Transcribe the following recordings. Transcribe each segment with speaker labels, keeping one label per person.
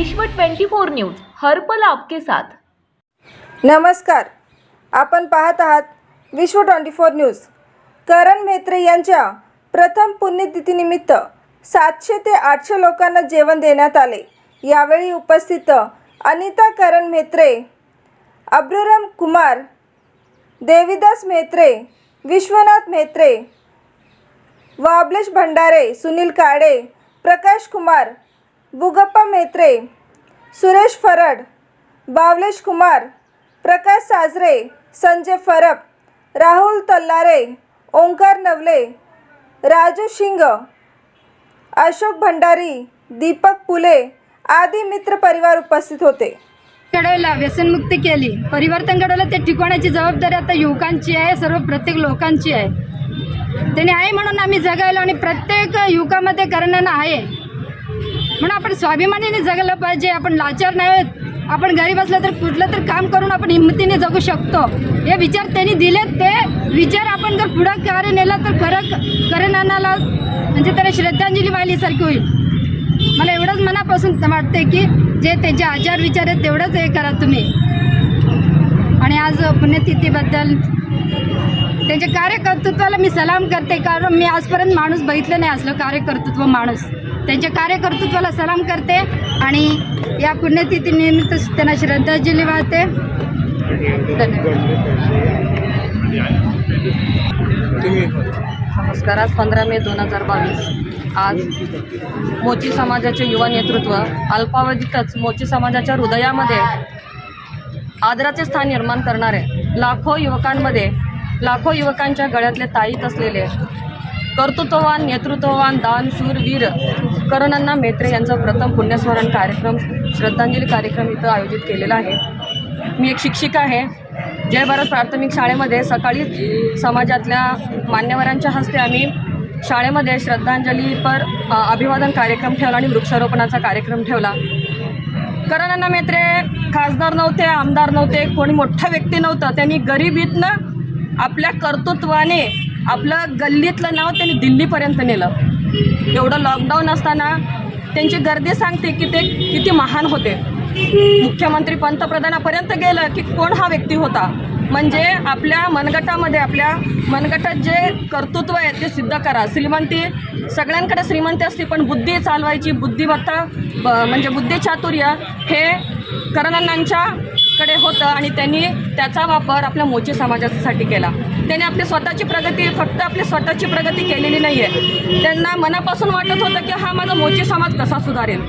Speaker 1: विश्व 24 न्यूज हर्पल आपके साथ.
Speaker 2: नमस्कार. आपण पाहत आहात Vishwa twenty four news. Karan Mhetre यांच्या प्रथम पुण्यतिथीनिमित्त सातशे ते आठशे लोकांना जेवण देण्यात आले. यावेळी उपस्थित अनिता करण म्हेत्रे अब्रुरम कुमार देविदास म्हेत्रे विश्वनाथ म्हेत्रे वाबलेश भंडारे सुनील काळे प्रकाश कुमार बुगप्पा मेत्रे सुरेश फरड बावलेश कुमार प्रकाश साजरे संजय फरप राहुल तल्लारे ओंकार नवले राजू शिंग अशोक भंडारी दीपक पुले आदी मित्र परिवार उपस्थित होते.
Speaker 3: घडवला व्यसनमुक्ती केली. परिवर्तन घडवलं ते टिकवण्याची जबाबदारी आता युवकांची आहे सर्व प्रत्येक लोकांची आहे. त्यांनी आहे म्हणून आम्ही जगायलो आणि प्रत्येक युवकामध्ये करण्यानं आहे. म्हणून आपण स्वाभिमानीने जगलं पाहिजे. आपण लाचार नाही आहोत. आपण गरीब असलं तर कुठलं तर काम करून आपण हिमतीने जगू शकतो. हे विचार त्यांनी दिलेत. ते विचार आपण जर पुढं कार्य नेला तर फरक करणाला म्हणजे त्याला श्रद्धांजली वाहिलीसारखी होईल. मला एवढंच मनापासून वाटते की जे त्यांचे आचार विचार आहेत तेवढंच हे करा तुम्ही. आणि आज पुण्यतिथीबद्दल त्यांच्या कार्यकर्तृत्वाला मी सलाम करते. कारण मी आजपर्यंत माणूस बघितलं नाही असलं कार्यकर्तृत्व माणूस. त्यांच्या कार्यकर्तृत्वाला सलाम करते आणि या पुण्यतिथीनिमित्त त्यांना श्रद्धांजली वाहते. धन्यवाद
Speaker 4: नमस्कार आज पंधरा मे दोन हजार बावीस. आज मोची समाजाचे युवा नेतृत्व अल्पावधीतच मोची समाजाच्या हृदयामध्ये आदराचे स्थान निर्माण करणारे लाखो युवकांमध्ये लाखो युवकांच्या गळ्यातले ताईत असलेले कर्तृत्ववान नेतृत्ववान दानशूर वीर करुणांना मेत्रे यांचं प्रथम पुण्यस्मरण कार्यक्रम श्रद्धांजली कार्यक्रम इथं आयोजित केलेला आहे. मी एक शिक्षिका आहे. जय भारत प्राथमिक शाळेमध्ये सकाळी समाजातल्या मान्यवरांच्या हस्ते आम्ही शाळेमध्ये श्रद्धांजलीपर अभिवादन कार्यक्रम ठेवला आणि वृक्षारोपणाचा कार्यक्रम ठेवला. करण मेत्रे खासदार नव्हते आमदार नव्हते कोणी मोठ्या व्यक्ती नव्हतं. त्यांनी गरिबीतनं आपल्या कर्तृत्वाने आपलं गल्लीतलं नाव त्यांनी दिल्लीपर्यंत नेलं. एवढं लॉकडाऊन असताना त्यांची गर्दी सांगते की ते किती महान होते. मुख्यमंत्री पंतप्रधानापर्यंत गेलं की कोण हा व्यक्ती होता? म्हणजे आपल्या मनगटामध्ये आपल्या मनगटात जे कर्तृत्व आहे ते सिद्ध करा. श्रीमंती सगळ्यांकडे श्रीमंती असते पण बुद्धी चालवायची बुद्धिमत्ता ब म्हणजे बुद्धिचातुर्य हे त्यांच्याकडे होतं आणि त्यांनी त्याचा वापर आपल्या मोची समाजासाठी केला. त्यांनी आपली स्वतःची प्रगती फक्त आपली स्वतःची प्रगती केलेली नाही आहे त्यांना मनापासून वाटत होतं की हा माझा मोची समाज कसा सुधारेल?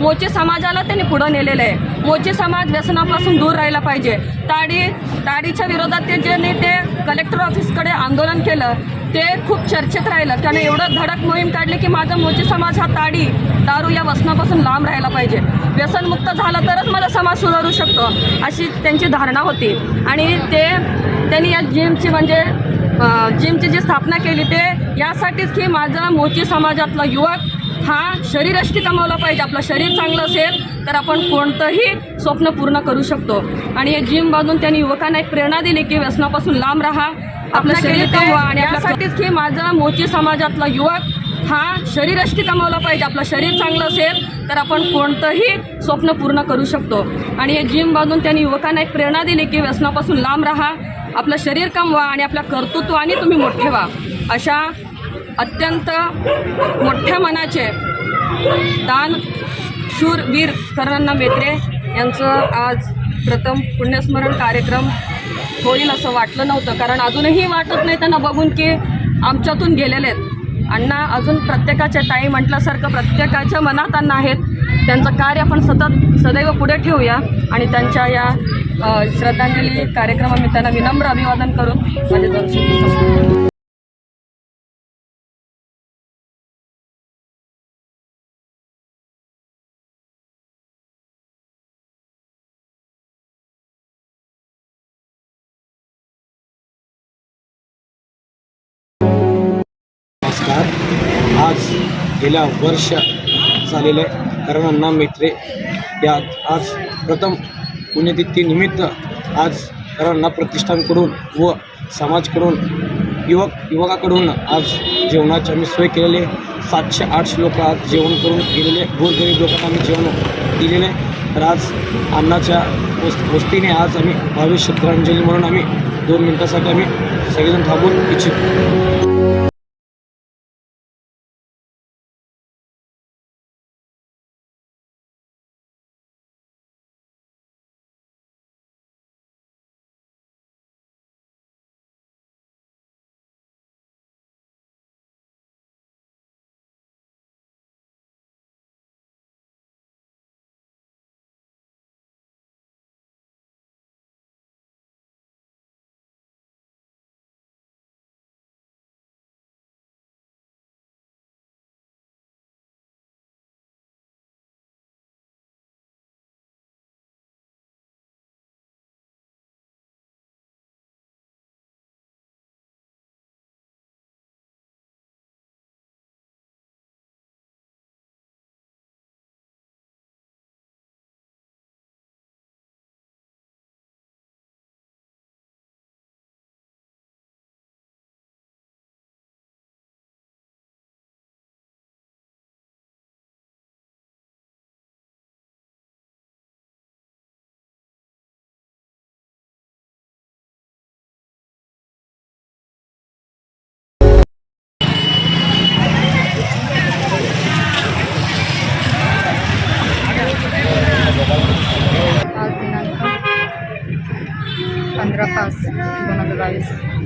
Speaker 4: मोची समाजाला त्यांनी पुढं नेलेलं आहे. मोची समाज व्यसनापासून दूर राहिला पाहिजे. ताडी ताडीच्या विरोधात ते जे ते कलेक्टर ऑफिसकडे आंदोलन केलं ते खूप चर्चेत राहिलं. त्याने एवढं धडक मोहीम काढली की माझा मोची समाज हा ताडी दारू या वसनापासून लांब राहायला पाहिजे. व्यसनमुक्त झाला तरच माझा समाज सुधारू शकतो अशी त्यांची धारणा होती. आणि ते त्यांनी या जिमची म्हणजे जिमची जी स्थापना केली ते यासाठीच की माझा मोची समाजातला युवक हा शरीरष्टी कमावला पाहिजे. आपलं शरीर चांगलं असेल तर आपण कोणतंही स्वप्न पूर्ण करू शकतो. आणि हे जिम बांधून त्यांनी युवकांना एक प्रेरणा दिली की व्यसनापासून लांब राहा. आपलं शरीर कमवा आणि यासाठीच की माझा मोची समाजातला युवक हा शरीरष्टी कमावला पाहिजे. आपलं शरीर चांगलं असेल तर आपण कोणतंही स्वप्न पूर्ण करू शकतो. आणि हे जिम बांधून त्यांनी युवकांना एक प्रेरणा दिली की व्यसनापासून लांब राहा आपलं शरीर कमवा आणि आपल्या कर्तृत्वाने तुम्ही मोठे व्हा. अशा अत्यंत मोठ्या मनाचे दान शूर वीर करणा मेत्रे यांचं आज प्रथम पुण्यस्मरण कार्यक्रम होईल असं वाटलं नव्हतं. कारण अजूनही वाटत नाही त्यांना बघून की आमच्यातून गेलेले आहेत. अण्णा अजून प्रत्येकाच्या ताई म्हटल्यासारखं प्रत्येकाच्या मनात अण्णा आहेत. त्यांचं कार्य आपण सतत सदैव पुढे ठेवूया आणि त्यांच्या या श्रद्धांजली कार्यक्रमा मी त्यांना विनम्र अभिवादन करून माझे दोन
Speaker 5: नमस्कार आज गेल्या वर्ष झालेले करणअण्णा मेत्रे या आज प्रथम पुण्यतिथीनिमित्त आज करणअण्णा प्रतिष्ठानकडून व समाजकडून युवक युवकाकडून आज जेवणाची आम्ही सोय केलेली आहे. सातशे आठशे लोक आज जेवण करून गेलेले गोरगरीब लोकांना आम्ही जेवण दिलेले आहे. तर आज अन्नाच्या वस् वस्तीने आज आम्ही भावी श्रद्धांजली म्हणून आम्ही दोन मिनटासाठी आम्ही सगळेजण थांबून इच्छितो.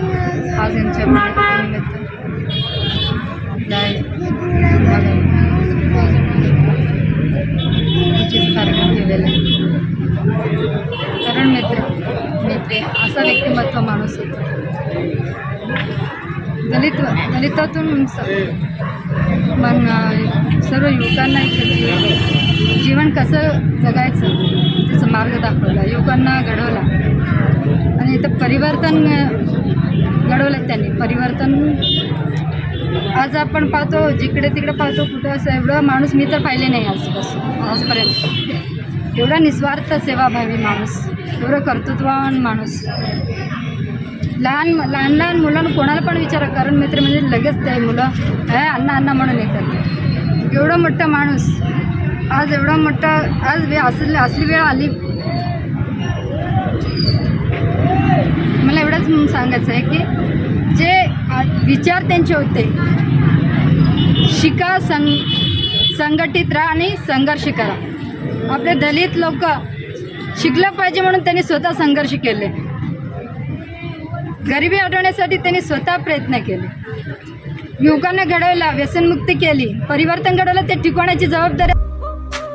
Speaker 3: आज यांच्या पुण्यतिथीनिमित्त आपल्या पंचवीस कार्यक्रम केलेले आहे. कारण मित्र मित्रे असा व्यक्तिमत्व माणूस होता. दलित दलितातून स- मन सर्व युवकांना जी- जीवन कसं जगायचं त्याचा मार्ग दाखवला. युवकांना घडवला. आणि इथं परिवर्तन घडवलं त्यांनी. परिवर्तन आज आपण पाहतो जिकडे तिकडे पाहतो कुठं असं एवढं माणूस मी तर पाहिले नाही आजपासून आजपर्यंत. एवढा निस्वार्थ सेवाभावी माणूस एवढं कर्तृत्ववान माणूस. लहान लहान लहान मुलांना कोणाला पण विचारा कारण मित्र म्हणजे लगेच ते मुलं हे अण्णा अण्णा म्हणून येतात. एवढं मोठा माणूस आज एवढा मोठा आज वे असली असली वेळ आली. मला एवढंच सांगायचं आहे की जे विचार त्यांचे होते शिका सं संघटित राहा आणि संघर्ष करा. आपले दलित लोक शिकलं पाहिजे म्हणून त्यांनी स्वतः संघर्ष केले. गरिबी हटवण्यासाठी त्यांनी स्वतः प्रयत्न केले. युवकांना घडवला व्यसनमुक्ती केली परिवर्तन घडवलं ते टिकवण्याची जबाबदारी